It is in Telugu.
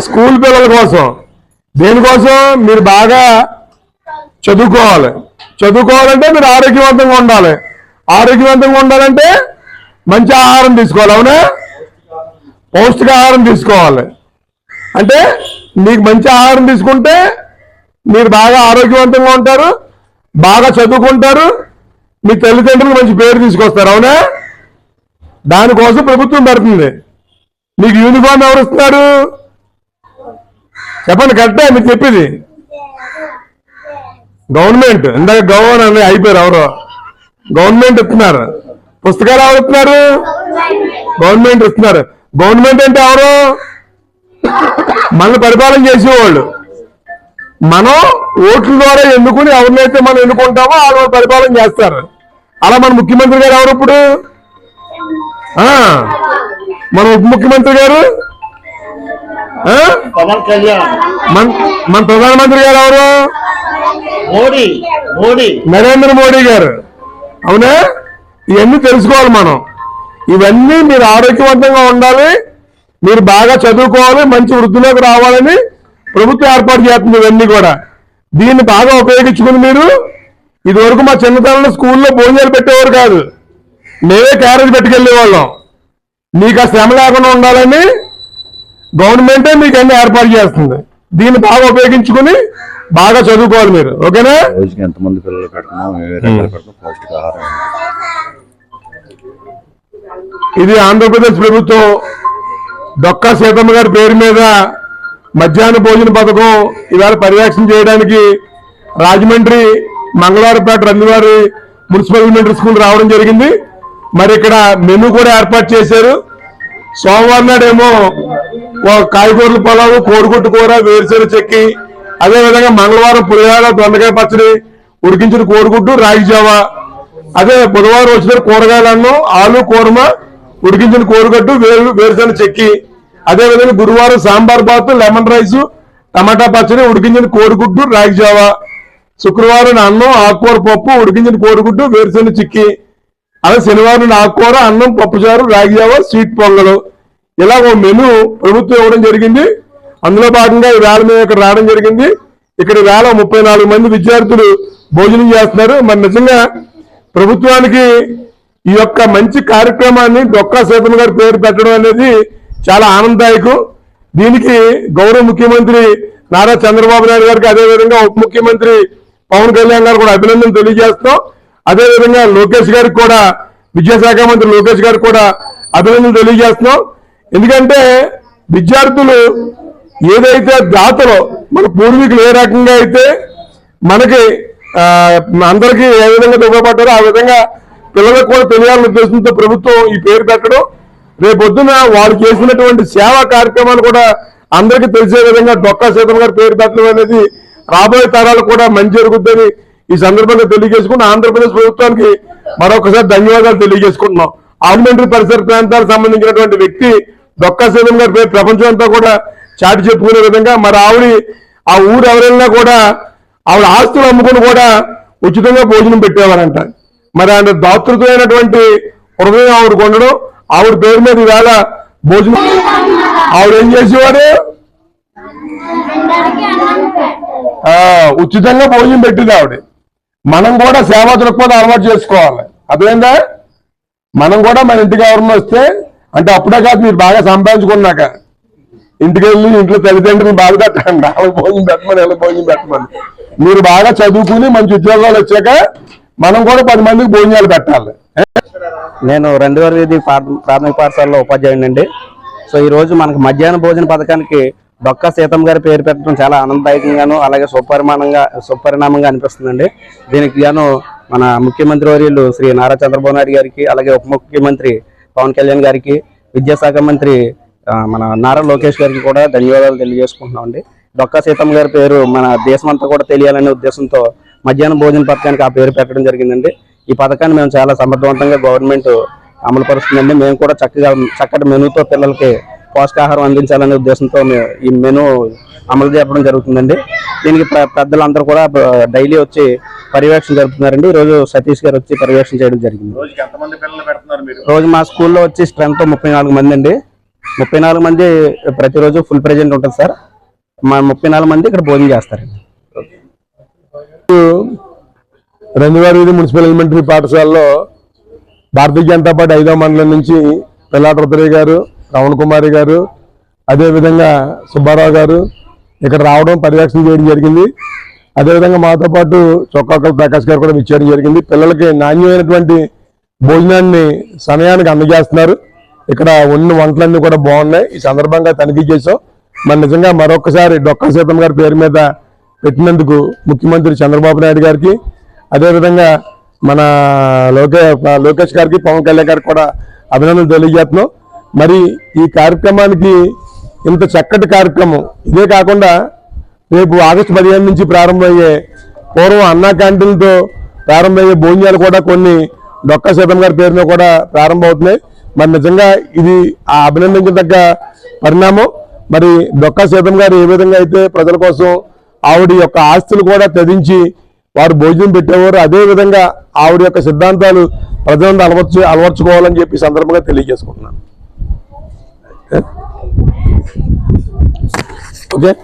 స్కూల్ పిల్లల కోసం. దేనికోసం? మీరు బాగా చదువుకోవాలి. చదువుకోవాలంటే మీరు ఆరోగ్యవంతంగా ఉండాలి. ఆరోగ్యవంతంగా ఉండాలంటే మంచి ఆహారం తీసుకోవాలి అవునా? పౌష్టికాహారం తీసుకోవాలి. అంటే మీకు మంచి ఆహారం తీసుకుంటే మీరు బాగా ఆరోగ్యవంతంగా ఉంటారు బాగా చదువుకుంటారు మీ తల్లిదండ్రులు మంచి పేరు తీసుకొస్తారు అవునా? దానికోసం ప్రభుత్వం పెడుతుంది మీకు యూనిఫామ్ ఎవరు ఇస్తున్నారు? చెప్పండి కరెక్టే మీరు చెప్పింది. గవర్నమెంట్ ఇందాక గవర్నమెంట్ అయిపోయారు ఎవరు. గవర్నమెంట్ ఇస్తున్నారు. పుస్తకాలు ఎవరు ఇస్తున్నారు? గవర్నమెంట్ ఇస్తున్నారు. గవర్నమెంట్ అంటే ఎవరు? మనల్ని పరిపాలన చేసేవాళ్ళు. మనం ఓట్ల ద్వారా ఎన్నుకుని ఎవరినైతే మనం ఎన్నుకుంటామో వాళ్ళు పరిపాలన చేస్తారు. అలా మన ముఖ్యమంత్రి గారు ఎవరు ఇప్పుడు? ఆ, మన ఉప ముఖ్యమంత్రి గారు? పవన్ కళ్యాణ్. మన మన ప్రధానమంత్రి గారు ఎవరు? మోడీ మోడీ. నరేంద్ర మోడీ గారు. అవునా? ఇవన్నీ తెలుసుకోవాలి మనం. ఇవన్నీ మీరు ఆరోగ్యవంతంగా ఉండాలి. మీరు బాగా చదువుకోవాలి మంచి వృద్ధిలోకి రావాలని ప్రభుత్వం ఏర్పాటు చేస్తుంది ఇవన్నీ కూడా. దీన్ని బాగా ఉపయోగించుకుని మీరు ఇదివరకు మా చిన్నతనంలో స్కూల్లో భోజనాలు పెట్టేవారు కాదు. మేమే క్యారేజ్ పెట్టుకెళ్ళే వాళ్ళం మీకు ఆ శ్రమ లేకుండా ఉండాలని గవర్నమెంటే మీకు అన్ని ఏర్పాటు చేస్తుంది. దీన్ని బాగా ఉపయోగించుకుని బాగా చదువుకోవాలి మీరు. ఓకేనా? ఎంతమంది పిల్లలు ఇది ఆంధ్రప్రదేశ్ ప్రభుత్వం డొక్కా సీతమ్మ గారి పేరు మీద మధ్యాహ్న భోజన పథకం ఇవాళ పర్యవేక్షణ చేయడానికి రాజమండ్రి మంగళవారపేట రందివారి మున్సిపల్ ఎలిమెంటరీ స్కూల్ రావడం జరిగింది. మరి ఇక్కడ మెనూ కూడా ఏర్పాటు చేశారు. సోమవారం నాడేమో కాయగూరల పొలావు కోడిగుట్టు కూర వేరుశెనగ చెక్కి అదే విధంగా మంగళవారం పులిహార దొండకాయ పచ్చడి ఉడికించిన కోడిగుడ్డు రాగిజావ అదే బుధవారం వచ్చిన కూరగాయల అన్నం ఆలు కూరమ ఉడికించిన కోడిగడ్డు వేరు వేరుశెనగ చెక్కి. అదే విధంగా గురువారం సాంబార్ బాత్ లెమన్ రైస్ టమాటా పచ్చడి ఉడికించిన కోడిగుడ్డు రాగిజావ శుక్రవారం అన్నం ఆకుకూర పప్పు ఉడికించిన కోడిగుడ్డు వేరుశెనగ చిక్కి. అలా శనివారం ఆకుకూర అన్నం పప్పుచారు రాగిజావ స్వీట్ పొంగలు. ఇలా ఓ మెను ప్రభుత్వం ఇవ్వడం జరిగింది. అందులో భాగంగా ఈ వేళ మేము ఇక్కడ రావడం జరిగింది. ఇక్కడ వేల వేళ ముప్పై నాలుగు మంది విద్యార్థులు భోజనం చేస్తున్నారు. మరి నిజంగా ప్రభుత్వానికి ఈ యొక్క మంచి కార్యక్రమాన్ని డొక్కా సీతమ్మ గారి పేరు పెట్టడం అనేది చాలా ఆనందదాయకం. దీనికి గౌరవ ముఖ్యమంత్రి నారా చంద్రబాబు నాయుడు గారికి అదేవిధంగా ఉప ముఖ్యమంత్రి పవన్ కళ్యాణ్ గారు కూడా అభినందనలు తెలియజేస్తాం అదేవిధంగా లోకేష్ గారికి కూడా విద్యాశాఖ మంత్రి లోకేష్ గారికి కూడా అభినందనలు తెలియజేస్తున్నాం. ఎందుకంటే విద్యార్థులు ఏదైతే దాతలో మన పూర్వీకులు ఏ రకంగా అయితే మనకి అందరికీ ఏ విధంగా ఉపయోగపడ్డారో ఆ విధంగా పిల్లలకు కూడా తెలియాలనే ఉద్దేశంతో ప్రభుత్వం ఈ పేరు పెట్టడం. రేపొద్దున వారు చేసినటువంటి సేవా కార్యక్రమాలు కూడా అందరికీ తెలిసే విధంగా డొక్కా సీతమ్మ గారు పేరు పెట్టడం అనేది రాబోయే తరాలు కూడా మంచి జరుగుద్దని ఈ సందర్భంగా తెలియజేసుకుని ఆంధ్రప్రదేశ్ ప్రభుత్వానికి మరొకసారి ధన్యవాదాలు తెలియజేసుకుంటున్నాం. ఆర్మెంటరీ పరిసర ప్రాంతాలకు సంబంధించినటువంటి వ్యక్తి డొక్కా సీతమ్మ గారి పేరు ప్రపంచం అంతా కూడా చాటి చెప్పుకునే విధంగా మరి ఆవిడ ఆ ఊరు ఎవరైనా కూడా ఆవిడ ఆస్తులు అమ్ముకుని కూడా ఉచితంగా భోజనం పెట్టేవారంట. మరి ఆయన దాతృత్వమైనటువంటి హృదయం ఆవిడ ఉండడం ఆవిడ పేరు మీద ఈవేళ భోజనం ఆవిడ ఏం చేసేవాడు? ఆ, ఉచితంగా భోజనం పెట్టింది ఆవిడ. మనం కూడా సేవా దృక్పథం అలవాటు చేసుకోవాలి. అర్థమైందా? మనం కూడా మన ఇంటికి ఎవరన్నా వస్తే అంటే అప్పుడే కాదు మీరు బాగా సంపాదించుకున్నాక. ఇంటికి వెళ్ళి ఇంట్లో తల్లిదండ్రులు బాగా పెట్టండి. వాళ్ళకి భోజనం పెట్టమని వీళ్ళకి భోజనం పెట్టమని. మీరు బాగా చదువుకుని మంచి ఉద్యోగాలు వచ్చాక మనం కూడా పది మందికి భోజనాలు పెట్టాలి. నేను రెండు వేల ప్రాథ- ప్రాథమిక పాఠశాలలో ఉపాధ్యాయుడి అండి సో ఈ రోజు మనకు మధ్యాహ్న భోజన పథకానికి డొక్కా సీతమ్మ గారి పేరు పెట్టడం చాలా ఆనందదాయకంగాను అలాగే సుపరిమాణంగా సుపరిణామంగా అనిపిస్తుందండి. దీనికి గాను మన ముఖ్యమంత్రి వర్యులు శ్రీ నారా చంద్రబాబు నాయుడు గారికి అలాగే ఉప ముఖ్యమంత్రి పవన్ కళ్యాణ్ గారికి విద్యాశాఖ మంత్రి మన నారా లోకేష్ గారికి కూడా ధన్యవాదాలు తెలియజేసుకుంటున్నామండి. డొక్కా సీతమ్మ గారి పేరు మన దేశమంతా కూడా తెలియాలనే ఉద్దేశంతో మధ్యాహ్న భోజన పథకానికి ఆ పేరు పెట్టడం జరిగిందండి. ఈ పథకాన్ని మేము చాలా సమర్థవంతంగా గవర్నమెంట్ అమలు పరుస్తుందండి మేము కూడా చక్కగా చక్కటి మెనూతో పిల్లలకి పోషకాహారం అందించాలనే ఉద్దేశంతో మేము ఈ మెనూ అమలు చేయడం జరుగుతుందండి. దీనికి పెద్దలందరూ కూడా డైలీ వచ్చి పర్యవేక్షణ జరుపుతున్నారండి. ఈ రోజు సతీష్ గారు వచ్చి పర్యవేక్షణ చేయడం జరిగింది. రోజుకి ఎంతమంది పిల్లలు పెడుతున్నారు మీరు? రోజు మా స్కూల్లో వచ్చి స్ట్రెంత్ ముప్పై నాలుగు మంది అండి. ముప్పై నాలుగు మంది ప్రతిరోజు ఫుల్ ప్రెజెంట్ ఉంటుంది సార్. మా ముప్పై నాలుగు మంది ఇక్కడ భోజనం చేస్తారండి. ఐదు మున్సిపల్ ఎలిమెంటరీ పాఠశాలలో భారతీయ జనతా పార్టీ ఐదో మండలం నుంచి పిల్లాట రుద్రయ్య గారు రమణ కుమారి గారు అదేవిధంగా సుబ్బారావు గారు ఇక్కడ రావడం పర్యవేక్షణ చేయడం జరిగింది. అదేవిధంగా మాతో పాటు చొక్కాకల ప్రకాష్ గారు కూడా ఇచ్చేయడం జరిగింది. పిల్లలకి నాణ్యమైనటువంటి భోజనాన్ని సమయానికి అందజేస్తున్నారు. ఇక్కడ ఉన్న వంటలన్నీ కూడా బాగున్నాయి. ఈ సందర్భంగా తనిఖీ చేసాం మరి నిజంగా మరొకసారి డొక్కా సీతమ్మ గారి పేరు మీద పెట్టినందుకు ముఖ్యమంత్రి చంద్రబాబు నాయుడు గారికి అదేవిధంగా మన లోకే లోకేష్ గారికి పవన్ కళ్యాణ్ గారికి కూడా అభినందనలు తెలియజేస్తున్నాం. మరి ఈ కార్యక్రమానికి ఇంత చక్కటి కార్యక్రమం. ఇదే కాకుండా రేపు ఆగస్టు పదిహేను నుంచి ప్రారంభమయ్యే పూర్వం అన్నా క్యాంటీన్తో ప్రారంభమయ్యే భోజనాలు కూడా కొన్ని డొక్కా సీతం గారి పేరున కూడా ప్రారంభమవుతున్నాయి. మరి నిజంగా ఇది ఆ అభినందించదగ్గ పరిణామం. మరి డొక్కా సీతం గారు ఏ విధంగా అయితే ప్రజల కోసం ఆవిడ యొక్క ఆస్తులు కూడా తదించి వారు భోజనం పెట్టేవారు అదే విధంగా ఆవిడ యొక్క సిద్ధాంతాలు ప్రజలందరూ అలవర్చు అలవర్చుకోవాలని చెప్పి సందర్భంగా తెలియజేసుకుంటున్నాను. ઓકે?